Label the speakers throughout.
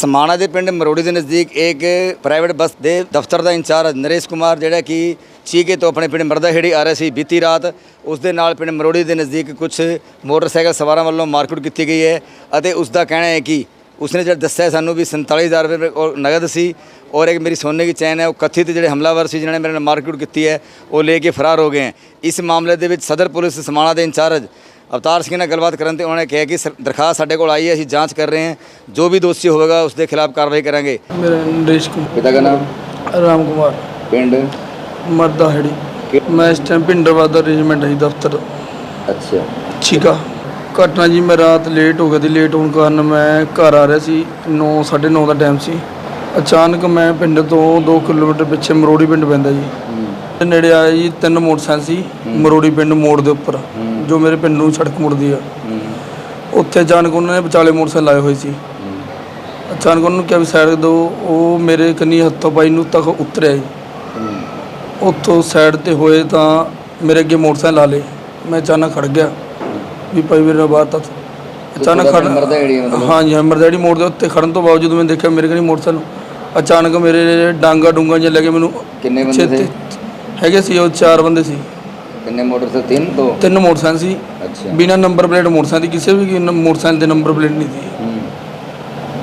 Speaker 1: ਸਮਾਣਾ ਦੇ ਪਿੰਡ ਮਰੋੜੀ ਦੇ ਨਜ਼ਦੀਕ ਇੱਕ ਪ੍ਰਾਈਵੇਟ ਬੱਸ ਦੇ ਦਫ਼ਤਰ ਦਾ ਇੰਚਾਰਜ ਨਰੇਸ਼ ਕੁਮਾਰ, ਜਿਹੜਾ ਕਿ ਚੀਕੇ ਤੋਂ ਆਪਣੇ ਪਿੰਡ ਮਰਦਾਹੇੜੀ ਆ ਰਿਹਾ ਸੀ ਬੀਤੀ ਰਾਤ, ਉਸ ਦੇ ਨਾਲ ਪਿੰਡ ਮਰੋੜੀ ਦੇ ਨਜ਼ਦੀਕ ਕੁਝ ਮੋਟਰਸਾਈਕਲ ਸਵਾਰਾਂ ਵੱਲੋਂ ਮਾਰਕੁੱਟ ਕੀਤੀ ਗਈ ਹੈ ਅਤੇ ਉਸ ਦਾ ਕਹਿਣਾ ਹੈ ਕਿ ਉਸਨੇ ਜਿਹੜਾ ਦੱਸਿਆ ਸਾਨੂੰ ਵੀ 47000 ਰੁਪਏ ਨਗਦ ਸੀ ਔਰ ਇੱਕ ਮੇਰੀ ਸੋਨੇ ਦੀ ਚੈਨ ਹੈ, ਉਹ ਕਥਿਤ ਜਿਹੜੇ ਹਮਲਾਵਰ ਸੀ ਜਿਨ੍ਹਾਂ ਨੇ ਮੇਰੇ ਨਾਲ ਮਾਰਕੁੱਟ ਕੀਤੀ ਹੈ, ਉਹ ਲੈ ਕੇ ਫਰਾਰ ਹੋ ਗਏ ਹੈ। ਇਸ ਮਾਮਲੇ ਦੇ ਵਿੱਚ ਸਦਰ ਪੁਲਿਸ ਸਮਾਣਾ ਦੇ ਇੰਚਾਰਜ ਅਵਤਾਰ ਸਿੰਘ ਨਾਲ ਗੱਲਬਾਤ ਕਰਨ ਤੇ ਉਹਨਾਂ ਨੇ ਕਿਹਾ ਕਿ ਦਰਖਾਸਤ ਸਾਡੇ ਕੋਲ ਆਈ ਹੈ ਅਸੀਂ ਜਾਂਚ ਕਰ ਰਹੇ ਹਾਂ। ਜੋ ਵੀ ਦੋਸ਼ੀ ਹੋਵੇਗਾ ਉਸ ਦੇ ਖਿਲਾਫ ਕਾਰਵਾਈ ਕਰਾਂਗੇ।
Speaker 2: ਮੇਰਾ ਨਰੇਸ਼ ਕੁਮਾਰ।
Speaker 1: ਪਿਤਾ ਦਾ ਨਾਮ?
Speaker 2: ਰਾਮ ਕੁਮਾਰ।
Speaker 1: ਪਿੰਡ?
Speaker 2: ਮਰਦਾ ਹੈੜੀ ਮੈਂ ਇਸ ਟਾਈਮ ਪਿੰਡਰਵਾਦ ਦਾ ਰੇਜਮੈਂਟ ਹੈ ਦਫ਼ਤਰ।
Speaker 1: ਅੱਛਾ।
Speaker 2: ਚੀਕਾ ਘਟਨਾ ਜੀ ਮੈਂ ਰਾਤ ਲੇਟ ਹੋ ਗਿਆ ਸੀ। ਲੇਟ ਹੋਣ ਕਾਰਨ ਮੈਂ ਘਰ ਆ ਰਿਹਾ ਸੀ। 9 9:30 ਦਾ ਟਾਈਮ ਸੀ। ਅਚਾਨਕ ਮੈਂ ਪਿੰਡ ਤੋਂ 2 ਕਿਲੋਮੀਟਰ ਪਿੱਛੇ ਮਰੋੜੀ ਪਿੰਡ ਪੈਂਦਾ ਜੀ। ਤੇ ਨੇੜੇ ਆਇਆ ਜੀ ਤਿੰਨ ਮੋਟਰਸਾਈਕਲ ਸੀ ਮਰੋੜੀ ਪਿੰਡ ਮੋੜ ਦੇ ਉੱਪਰ ਜੋ ਮੇਰੇ ਪਿੰਡ ਨੂੰ ਸੜਕ ਮੁੜਦੀ ਆ। ਉੱਥੇ ਅਚਾਨਕ ਉਹਨਾਂ ਨੇ ਵਿਚਾਲੇ ਮੋਟਰਸਾਈਕਲ ਲਾਏ ਹੋਏ ਸੀ। ਅਚਾਨਕ ਉਹਨਾਂ ਨੂੰ ਕਿਹਾ ਵੀ ਸਾਈਡ ਦੋ ਉਹ ਮੇਰੇ ਕੰਨੀ ਹੱਥੋਂ ਪਾਈ ਨੂੰ ਤੱਕ ਉਤਰਿਆ ਜੀ। ਉੱਥੋਂ ਸਾਈਡ ਤੇ ਹੋਏ ਤਾਂ ਮੇਰੇ ਅੱਗੇ ਮੋਟਰਸਾਈਕਲ ਲਾ ਲੇ ਮੈਂ ਅਚਾਨਕ ਖੜ ਗਿਆ ਵੀ ਭਾਈ ਮੇਰੇ ਨਾਲ ਬਾਤ ਅਚਾਨਕ ਖੜ? ਹਾਂਜੀ ਹਾਂ ਮਰਦੜੀ ਮੋੜ ਦੇ ਉੱਤੇ ਖੜਨ ਤੋਂ ਬਾਵਜੂਦ ਮੈਂ ਦੇਖਿਆ ਮੇਰੇ ਕੋਲ ਮੋਟਰਸਾਈਕਲ ਅਚਾਨਕ ਮੇਰੇ ਡਾਂਗਾ ਡੂੰਗਾ ਜਿਹਾ ਲੱਗੇ ਮੈਨੂੰ
Speaker 1: ਕਿੰਨੇ ਬੰਦੇ ਸੀ?
Speaker 2: ਹੈਗੇ ਸੀ ਉਹ ਚਾਰ ਬੰਦੇ ਸੀ।
Speaker 1: ਕਿੰਨੇ ਮੋਟਰ ਸੇ ਤਿੰਨ ਦੋ?
Speaker 2: ਤਿੰਨ ਮੋਟਰਸਾਈਕਲ ਸੀ।
Speaker 1: ਅੱਛਾ।
Speaker 2: ਬਿਨਾ ਨੰਬਰ ਪਲੇਟ ਮੋਟਰਸਾਈਕਲ ਦੀ ਕਿਸੇ ਵੀ ਨ- ਮੋਟਰਸਾਈਕਲ ਦੇ ਨੰਬਰ ਪਲੇਟ ਨਹੀਂ ਸੀ।
Speaker 1: ਹੂੰ।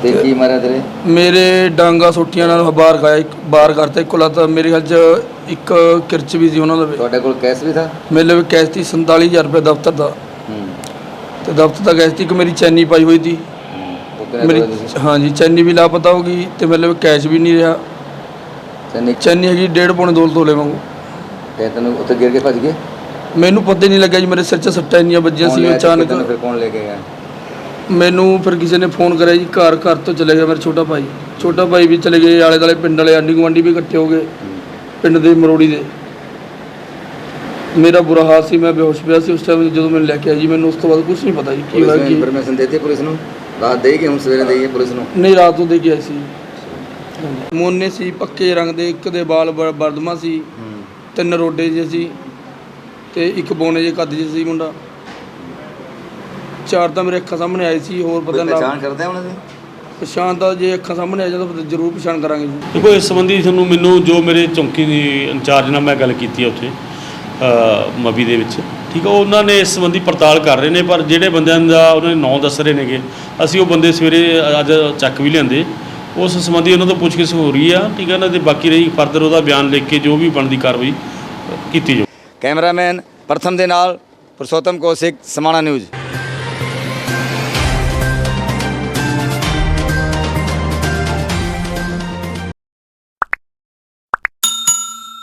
Speaker 1: ਤੇ ਕੀ ਮਾਰਿਆ ਤੇਰੇ?
Speaker 2: ਮੇਰੇ ਡਾਂਗਾ ਸੋਟੀਆਂ ਨਾਲ ਬਾਹਰ ਗਿਆ ਇੱਕ ਬਾਹਰ ਕਰਤਾ। ਇੱਕ ਲੱਤ ਮੇਰੇ ਖਿਆਲ ਚ ਇੱਕ ਕਿਰਚ ਵੀ ਸੀ ਉਹਨਾਂ ਦਾ।
Speaker 1: ਤੁਹਾਡੇ ਕੋਲ ਕੈਸ਼ ਵੀ ਥਾ?
Speaker 2: ਮੇਰੇ ਲਈ ਕੈਸ਼ ਸੀ 47000 ਰੁਪਏ ਦਫ਼ਤਰ ਦਾ।
Speaker 1: ਹੂੰ।
Speaker 2: ਤੇ ਦਫ਼ਤਰ ਦਾ ਕੈਸ਼ ਸੀ। ਇੱਕ ਮੇਰੀ ਚੈਨੀ ਪਾਈ ਹੋਈ ਸੀ।
Speaker 1: ਉਹ ਕਿੰਨੇ
Speaker 2: ਮੇਰੀ
Speaker 1: ਤੋਲੇ ਤੁਸੀਂ?
Speaker 2: ਹਾਂਜੀ ਚੈਨੀ ਵੀ ਲਾਪਤਾ ਹੋ ਗਈ ਤੇ ਮੇਰੇ ਲਈ ਕੈਸ਼ ਵੀ ਨਹੀਂ ਰਿਹਾ।
Speaker 1: ਚੰਨੀ?
Speaker 2: ਚੈਨੀ ਹੈਗੀ ਡੇਢ ਪੌਣੇ ਦੋ ਤੋਲੇ ਵਾਂਗੂ।
Speaker 1: ਤੇ ਤੈਨੂੰ ਉੱਥੇ ਗਿਰ ਕੇ ਭੱਜ ਗਏ?
Speaker 2: ਮੈਨੂੰ ਪਤਾ ਹੀ ਨਹੀਂ ਲੱਗਿਆ ਜੀ ਮੇਰੇ ਸਿਰ 'ਚ ਸੱਟਾਂ ਇੰਨੀਆਂ ਵੱਜੀਆਂ
Speaker 1: ਕੌਣ
Speaker 2: ਸੀ
Speaker 1: ਚੱਕ ਕੇ
Speaker 2: ਅਚਾਨਕ।
Speaker 1: ਤੈਨੂੰ ਫਿਰ ਕੌਣ ਲੈ ਕੇ ਗਿਆ?
Speaker 2: ਮੈਨੂੰ ਫਿਰ ਕਿਸੇ ਨੇ ਫੋਨ ਕਰਿਆ ਜੀ ਘਰ ਘਰ ਤੋਂ ਚਲੇ ਗਿਆ ਮੇਰਾ ਛੋਟਾ ਭਾਈ। ਛੋਟਾ ਭਾਈ ਵੀ ਚਲੇ ਗਏ ਆਲੇ ਦਾਲੇ ਪਿੰਡ ਵਾਲੇ ਆਂਢੀ ਗੁਆਂਢੀ ਵੀ ਇਕੱਠੇ ਹੋ ਗਏ ਪਿੰਡ ਦੇ ਮਰੋੜੀ ਦੇ। ਮੇਰਾ ਬੁਰਾ ਹਾਲ ਸੀ ਮੈਂ ਬੇਹੋਸ਼ ਪਿਆ ਸੀ ਉਸ ਟਾਈਮ ਜਦੋਂ ਮੈਨੂੰ ਲੈ ਕੇ ਆਇਆ ਜੀ ਮੈਨੂੰ ਉਸ ਤੋਂ ਬਾਅਦ ਕੁਝ ਨਹੀਂ ਪਤਾ ਜੀ ਕੀ
Speaker 1: ਪੁਲਿਸ
Speaker 2: ਹੋਇਆ
Speaker 1: ਨੂੰ
Speaker 2: ਕੀ
Speaker 1: ਇਨਫੋਰਮੇਸ਼ਨ ਦਿੱਤੀ ਪੁਲਿਸ ਨੂੰ? ਰਾਤ ਦੇ ਕਿ ਹੁਣ ਸਵੇਰੇ ਦੇਈਏ ਪੁਲਿਸ ਨੂੰ?
Speaker 2: ਨਹੀਂ ਰਾਤ ਨੂੰ ਦੇ ਕੇ ਆਏ ਸੀ ਮੋਨੇ ਸੀ ਪੱਕੇ ਰੰਗ ਦੇ ਇੱਕ ਦੇ ਵਾਲ ਬਰਦਮਾ ਸੀ। ਤਿੰਨ ਰੋਡੇ ਜਿਹੇ ਸੀ ਤੇ ਇੱਕ ਬੋਨੇ ਜੇ ਕੱਦ ਜਿਹੇ ਸੀ ਮੁੰਡਾ। ਚਾਰ ਤਾਂ ਮੇਰੇ ਅੱਖਾਂ ਸਾਹਮਣੇ ਆਏ ਸੀ ਹੋਰ ਪਤਾ
Speaker 1: ਕੋਈ
Speaker 2: ਨਹੀਂ
Speaker 1: ਪਛਾਣ ਕਰਦੇ ਆ ਉਹਨਾਂ ਦੀ?
Speaker 2: ਪਛਾਣ ਤਾਂ ਜੇ ਅੱਖਾਂ ਸਾਹਮਣੇ ਆ ਜਾਂਦਾ ਜ਼ਰੂਰ ਪਛਾਣ ਕਰਾਂਗੇ ਜੀ।
Speaker 3: ਦੇਖੋ ਇਸ ਸੰਬੰਧੀ ਤੁਹਾਨੂੰ ਮੈਨੂੰ ਜੋ ਮੇਰੇ ਚੌਂਕੀ ਦੀ ਇੰਚਾਰਜ ਨਾਲ ਮੈਂ ਗੱਲ ਕੀਤੀ ਹੈ ਉੱਥੇ ਅ, ਮਵੀ ਦੇ ਵਿੱਚ ਠੀਕ ਹੈ ਉਹਨਾਂ ਨੇ ਇਸ ਸੰਬੰਧੀ ਪੜਤਾਲ ਕਰ ਰਹੇ ਨੇ ਪਰ ਜਿਹੜੇ ਬੰਦਿਆਂ ਦਾ ਉਹਨਾਂ ਨੇ ਨਾਂ ਦੱਸ ਰਹੇ ਨੇਗੇ ਅਸੀਂ ਉਹ ਬੰਦੇ ਸਵੇਰੇ ਅੱਜ ਚੱਕ ਵੀ ਲਿਆਂਦੇ ਉਸ ਸੰਬੰਧੀ ਉਹਨਾਂ ਤੋਂ ਪੁੱਛਗਿੱਛ ਹੋ ਰਹੀ ਆ, ਠੀਕ ਹੈ ਨਾ, ਤੇ ਬਾਕੀ ਰਹੀ ਫਰਦਰ ਉਹਦਾ ਬਿਆਨ ਲਿਖ ਕੇ ਜੋ ਵੀ ਬਣਦੀ ਕਾਰਵਾਈ ਕੀਤੀ ਜਾਊ।
Speaker 1: ਕੈਮਰਾਮੈਨ ਪ੍ਰਥਮ ਦੇ ਨਾਲ ਪੁਰਸ਼ੋਤਮ ਕੌਸ਼ਿਕ ਸਮਾਣਾ ਨਿਊਜ਼।